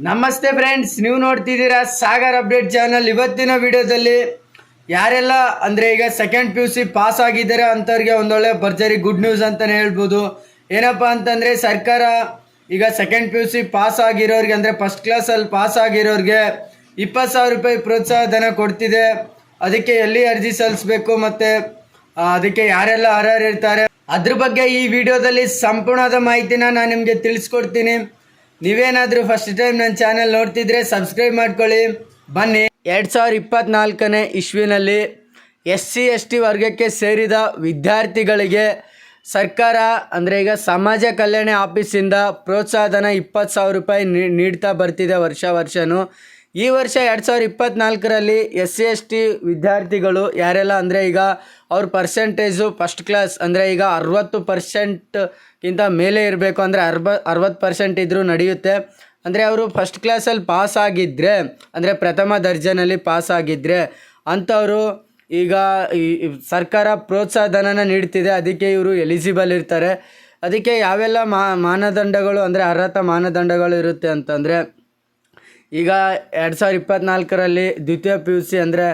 ನಮಸ್ತೆ ಫ್ರೆಂಡ್ಸ್ ನೀವು ನೋಡ್ತಿದ್ದೀರಾ ಸಾಗರ್ ಅಪ್ಡೇಟ್ ಚಾನಲ್ ಇವತ್ತಿನ ವಿಡಿಯೋದಲ್ಲಿ ಯಾರೆಲ್ಲ ಅಂದರೆ ಈಗ second P U C pass ಆಗಿದ್ದಾರೆ ಅಂಥವ್ರಿಗೆ ಒಂದೊಳ್ಳೆ ಭರ್ಜರಿ ಗುಡ್ ನ್ಯೂಸ್ ಅಂತಲೇ ಹೇಳ್ಬೋದು. ಏನಪ್ಪ ಅಂತಂದರೆ ಸರ್ಕಾರ ಈಗ second P U C pass ಆಗಿರೋರಿಗೆ ಅಂದರೆ ಫಸ್ಟ್ ಕ್ಲಾಸಲ್ಲಿ ಪಾಸ್ ಆಗಿರೋರಿಗೆ ಇಪ್ಪತ್ತು ಸಾವಿರ ರೂಪಾಯಿ ಪ್ರೋತ್ಸಾಹ ಧನ ಕೊಡ್ತಿದೆ. ಅದಕ್ಕೆ ಎಲ್ಲಿ ಅರ್ಜಿ ಸಲ್ಲಿಸಬೇಕು ಮತ್ತು ಅದಕ್ಕೆ ಯಾರೆಲ್ಲ ಅರ್ಹರಿರ್ತಾರೆ? ಅದ್ರ ಬಗ್ಗೆ ಈ ವಿಡಿಯೋದಲ್ಲಿ ಸಂಪೂರ್ಣದ ಮಾಹಿತಿನ ನಾನು ನಿಮಗೆ ತಿಳಿಸ್ಕೊಡ್ತೀನಿ. ನೀವೇನಾದರೂ ಫಸ್ಟ್ ಟೈಮ್ ನನ್ನ ಚಾನಲ್ ನೋಡ್ತಿದ್ರೆ ಸಬ್ಸ್ಕ್ರೈಬ್ ಮಾಡ್ಕೊಳ್ಳಿ. ಬನ್ನಿ. ಎರಡು ಸಾವಿರ ಇಪ್ಪತ್ತ್ನಾಲ್ಕನೇ ಇಶ್ವಿನಲ್ಲಿ ಎಸ್ ಸಿ, ಎಸ್ ಟಿ ವರ್ಗಕ್ಕೆ ಸೇರಿದ ವಿದ್ಯಾರ್ಥಿಗಳಿಗೆ ಸರ್ಕಾರ, ಅಂದರೆ ಈಗ ಸಮಾಜ ಕಲ್ಯಾಣ ಆಫೀಸಿಂದ ಪ್ರೋತ್ಸಾಹಧನ ಇಪ್ಪತ್ತು ಸಾವಿರ ರೂಪಾಯಿ ನೀಡ್ತಾ ಬರ್ತಿದೆ ವರ್ಷ ವರ್ಷವೂ ಈ ವರ್ಷ ಎರಡು ಸಾವಿರ ಇಪ್ಪತ್ತ್ನಾಲ್ಕರಲ್ಲಿ ಎಸ್ ಸಿ ಎಸ್ ಟಿ ವಿದ್ಯಾರ್ಥಿಗಳು ಯಾರೆಲ್ಲ ಅಂದರೆ ಈಗ ಅವ್ರ ಪರ್ಸೆಂಟೇಜು ಫಸ್ಟ್ ಕ್ಲಾಸ್ ಅಂದರೆ ಈಗ ಅರವತ್ತು ಪರ್ಸೆಂಟ್ಗಿಂತ ಮೇಲೆ ಇರಬೇಕು ಅಂದರೆ ಅರ್ಬ, ಅರವತ್ತು ಪರ್ಸೆಂಟ್ ಇದ್ದರೂ ನಡೆಯುತ್ತೆ. ಅಂದರೆ ಅವರು ಫಸ್ಟ್ ಕ್ಲಾಸಲ್ಲಿ ಪಾಸ್ ಆಗಿದ್ದರೆ ಅಂದರೆ ಪ್ರಥಮ ದರ್ಜೆನಲ್ಲಿ ಪಾಸ್ ಆಗಿದ್ದರೆ ಅಂಥವರು ಈಗ ಈ ಸರ್ಕಾರ ಪ್ರೋತ್ಸಾಹ ಧನನ ನೀಡ್ತಿದೆ, ಅದಕ್ಕೆ ಇವರು ಎಲಿಜಿಬಲ್ ಇರ್ತಾರೆ. ಅದಕ್ಕೆ ಯಾವೆಲ್ಲ ಮಾನದಂಡಗಳು ಅಂದರೆ ಅರ್ಹತಾ ಮಾನದಂಡಗಳು ಇರುತ್ತೆ ಅಂತಂದರೆ ಈಗ ಎರಡು ಸಾವಿರ ಇಪ್ಪತ್ತ್ನಾಲ್ಕರಲ್ಲಿ ದ್ವಿತೀಯ ಪಿ ಯು ಸಿ ಅಂದರೆ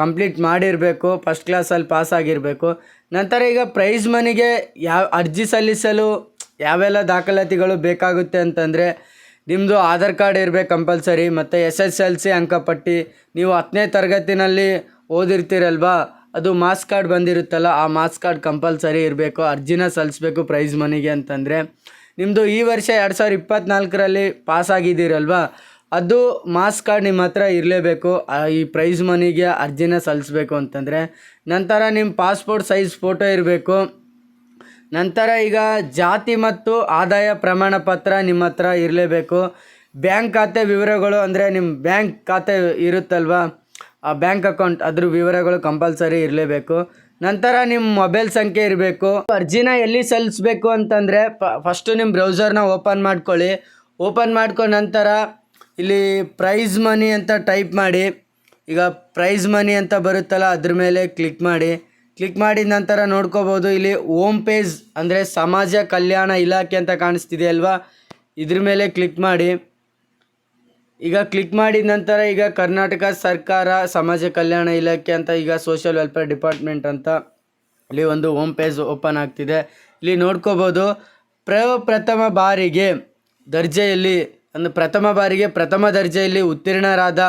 ಕಂಪ್ಲೀಟ್ ಮಾಡಿರಬೇಕು ಫಸ್ಟ್ ಕ್ಲಾಸಲ್ಲಿ ಪಾಸ್ ಆಗಿರಬೇಕು. ನಂತರ ಈಗ ಪ್ರೈಸ್ ಮನಿಗೆ ಯಾವ, ಅರ್ಜಿ ಸಲ್ಲಿಸಲು ಯಾವೆಲ್ಲ ದಾಖಲಾತಿಗಳು ಬೇಕಾಗುತ್ತೆ ಅಂತಂದರೆ ನಿಮ್ಮದು ಆಧಾರ್ ಕಾರ್ಡ್ ಇರಬೇಕು ಕಂಪಲ್ಸರಿ ಮತ್ತು ಎಸ್ ಎಸ್ ಎಲ್ ಸಿ ಅಂಕಪಟ್ಟಿ, ನೀವು ಹತ್ತನೇ ತರಗತಿನಲ್ಲಿ ಓದಿರ್ತೀರಲ್ವಾ, ಅದು ಮಾಸ್ ಕಾರ್ಡ್ ಬಂದಿರುತ್ತಲ್ಲ, ಆ ಮಾಸ್ ಕಾರ್ಡ್ ಕಂಪಲ್ಸರಿ ಇರಬೇಕು, ಅರ್ಜಿನ ಸಲ್ಲಿಸ್ಬೇಕು ಪ್ರೈಸ್ ಮನಿಗೆ ಅಂತಂದರೆ. ನಿಮ್ಮದು ಈ ವರ್ಷ ಎರಡು ಸಾವಿರ ಇಪ್ಪತ್ತ್ನಾಲ್ಕರಲ್ಲಿ ಪಾಸ್ ಆಗಿದ್ದೀರಲ್ವಾ ಅದು ಮಾಸ್ ಕಾರ್ಡ್ ನಿಮ್ಮ ಹತ್ರ ಇರಲೇಬೇಕು ಈ ಪ್ರೈಸ್ ಮನಿಗೆ ಅರ್ಜಿನ ಸಲ್ಲಿಸ್ಬೇಕು ಅಂತಂದರೆ, ನಂತರ ನಿಮ್ಮ ಪಾಸ್ಪೋರ್ಟ್ ಸೈಜ್ ಫೋಟೋ ಇರಬೇಕು, ನಂತರ ಈಗ ಜಾತಿ ಮತ್ತು ಆದಾಯ ಪ್ರಮಾಣ ಪತ್ರ ನಿಮ್ಮ ಹತ್ರ ಇರಲೇಬೇಕು, ಬ್ಯಾಂಕ್ ಖಾತೆ ವಿವರಗಳು ಅಂದರೆ ನಿಮ್ಮ ಬ್ಯಾಂಕ್ ಖಾತೆ ಇರುತ್ತಲ್ವಾ, ಆ ಬ್ಯಾಂಕ್ ಅಕೌಂಟ್ ಅದ್ರ ವಿವರಗಳು ಕಂಪಲ್ಸರಿ ಇರಲೇಬೇಕು, ನಂತರ ನಿಮ್ಮ ಮೊಬೈಲ್ ಸಂಖ್ಯೆ ಇರಬೇಕು, ಅರ್ಜಿನ ಎಲ್ಲಿ ಸಲ್ಲಿಸ್ಬೇಕು ಅಂತಂದರೆ ಫಸ್ಟು ನಿಮ್ಮ ಬ್ರೌಸರ್ನ ಓಪನ್ ಮಾಡ್ಕೊಳ್ಳಿ ಓಪನ್ ಮಾಡ್ಕೊಂಡ ನಂತರ ಇಲ್ಲಿ ಪ್ರೈಸ್ ಮನಿ ಅಂತ ಟೈಪ್ ಮಾಡಿ, ಈಗ ಪ್ರೈಸ್ ಮನಿ ಅಂತ ಬರುತ್ತಲ್ಲ, ಅದ್ರ ಮೇಲೆ ಕ್ಲಿಕ್ ಮಾಡಿ. ಕ್ಲಿಕ್ ಮಾಡಿದ ನಂತರ ನೋಡ್ಕೋಬೋದು, ಇಲ್ಲಿ ಓಮ್ ಪೇಜ್ ಅಂದರೆ ಸಮಾಜ ಕಲ್ಯಾಣ ಇಲಾಖೆ ಅಂತ ಕಾಣಿಸ್ತಿದೆ ಅಲ್ವಾ? ಇದ್ರ ಮೇಲೆ ಕ್ಲಿಕ್ ಮಾಡಿ. ಈಗ ಕ್ಲಿಕ್ ಮಾಡಿದ ನಂತರ ಈಗ ಕರ್ನಾಟಕ ಸರ್ಕಾರ ಸಮಾಜ ಕಲ್ಯಾಣ ಇಲಾಖೆ ಅಂತ ಈಗ ಸೋಷಿಯಲ್ ವೆಲ್ಫೇರ್ ಡಿಪಾರ್ಟ್ಮೆಂಟ್ ಅಂತ ಇಲ್ಲಿ ಒಂದು ಹೋಮ್ ಪೇಜ್ ಓಪನ್ ಆಗ್ತಿದೆ. ಇಲ್ಲಿ ನೋಡ್ಕೋಬೋದು, ಪ್ರಪ್ರಥಮ ಬಾರಿಗೆ ದರ್ಜೆಯಲ್ಲಿ ಒಂದು ಪ್ರಥಮ ಬಾರಿಗೆ ಪ್ರಥಮ ದರ್ಜೆಯಲ್ಲಿ ಉತ್ತೀರ್ಣರಾದ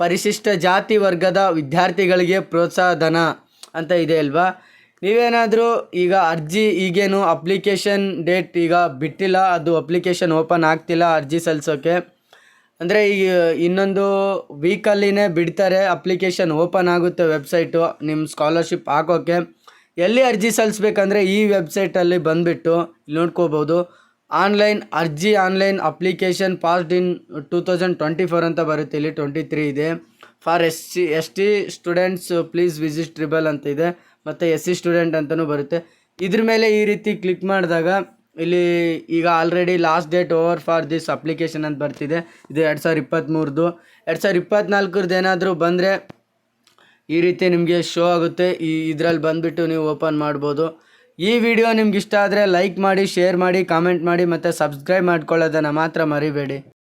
ಪರಿಶಿಷ್ಟ ಜಾತಿ ವರ್ಗದ ವಿದ್ಯಾರ್ಥಿಗಳಿಗೆ ಪ್ರೋತ್ಸಾಹ ಧನ ಅಂತ ಇದೆ ಅಲ್ವಾ? ನೀವೇನಾದರೂ ಈಗ ಅರ್ಜಿ ಈಗೇನು ಅಪ್ಲಿಕೇಶನ್ ಡೇಟ್ ಈಗ ಬಿಟ್ಟಿಲ್ಲ, ಅದು ಅಪ್ಲಿಕೇಶನ್ ಓಪನ್ ಆಗ್ತಿಲ್ಲ ಅರ್ಜಿ ಸಲ್ಲಿಸೋಕೆ? ಅಂದರೆ ಈಗ ಇನ್ನೊಂದು ವೀಕಲ್ಲಿನೇ ಬಿಡ್ತಾರೆ ಅಪ್ಲಿಕೇಶನ್ ಓಪನ್ ಆಗುತ್ತೆ ವೆಬ್ಸೈಟು ನಿಮ್ಮ ಸ್ಕಾಲರ್ಶಿಪ್ ಹಾಕೋಕ್ಕೆ ಎಲ್ಲಿ ಅರ್ಜಿ ಸಲ್ಲಿಸ್ಬೇಕಂದ್ರೆ ಈ ವೆಬ್ಸೈಟಲ್ಲಿ ಬಂದುಬಿಟ್ಟು ನೋಡ್ಕೋಬೋದು. ಆನ್ಲೈನ್ ಅರ್ಜಿ online application passed in two thousand twenty four ಅಂತ ಬರುತ್ತೆ. ಇಲ್ಲಿ ಟ್ವೆಂಟಿ ತ್ರೀ ಇದೆ. For S C, S T students, please visit tribal ಅಂತ ಇದೆ. ಮತ್ತು ಎಸ್ ಸಿ ಸ್ಟೂಡೆಂಟ್ ಅಂತಲೂ ಬರುತ್ತೆ. ಇದ್ರ ಮೇಲೆ ಈ ರೀತಿ ಕ್ಲಿಕ್ ಮಾಡಿದಾಗ ಇಲ್ಲಿ ಈಗ already last date over for this application ಅಂತ ಬರ್ತಿದೆ. ಇದು ಎರಡು ಸಾವಿರದ ಇಪ್ಪತ್ತ್ಮೂರದು ಎರಡು ಸಾವಿರದ ಇಪ್ಪತ್ತ್ನಾಲ್ಕರದ್ದು ಏನಾದರೂ ಬಂದರೆ ಈ ರೀತಿ ನಿಮಗೆ ಶೋ ಆಗುತ್ತೆ. ಈ ಇದರಲ್ಲಿ ಬಂದುಬಿಟ್ಟು ನೀವು ಓಪನ್ ಮಾಡ್ಬೋದು. ಈ ವಿಡಿಯೋ ನಿಮ್ಗೆ ಇಷ್ಟ ಆದರೆ ಲೈಕ್ ಮಾಡಿ ಶೇರ್ ಮಾಡಿ ಕಾಮೆಂಟ್ ಮಾಡಿ ಮತ್ತು ಸಬ್ಸ್ಕ್ರೈಬ್ ಮಾಡ್ಕೊಳ್ಳೋದನ್ನು ಮಾತ್ರ ಮರಿಬೇಡಿ.